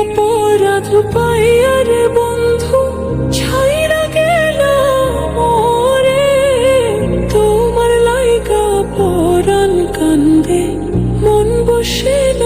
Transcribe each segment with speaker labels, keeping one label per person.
Speaker 1: অপরাধ পাইয়ার বন্ধু ছাইরা গেল মোরে তোমার লাইগা পরাণ কান্দে মন বসে না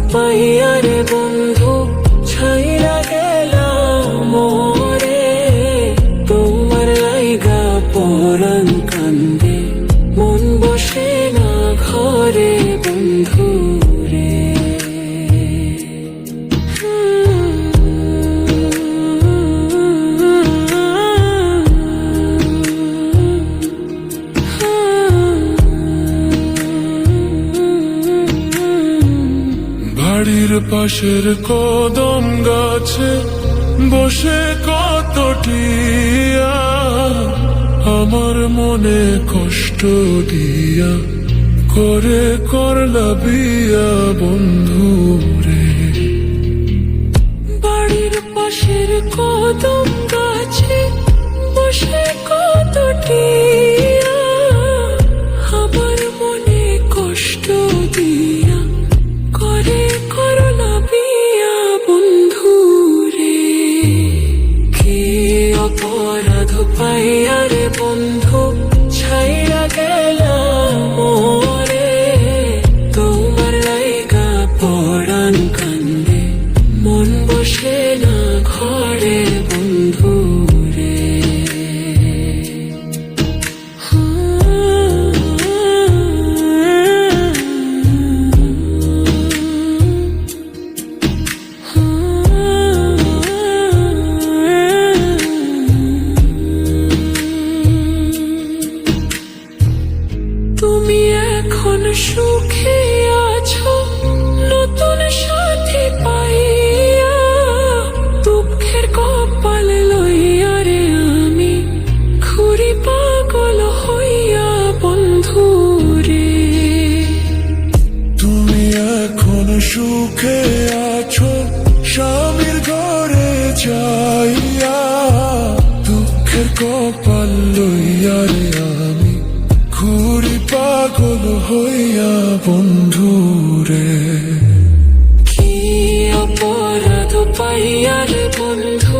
Speaker 1: অপরাধ
Speaker 2: পাশের কদম গাছে বসে
Speaker 1: কতটি আমার মনে কষ্ট দিয়া করে করলা বিয়া বন্ধু। অপরাধ পাইয়া রে বন্ধু ছাইয়া গেলাম কপাল লইয়া রে আমি ঘুরি পাগল হইয়া বন্ধু রে কি অপরাধ পাইয়া বন্ধু?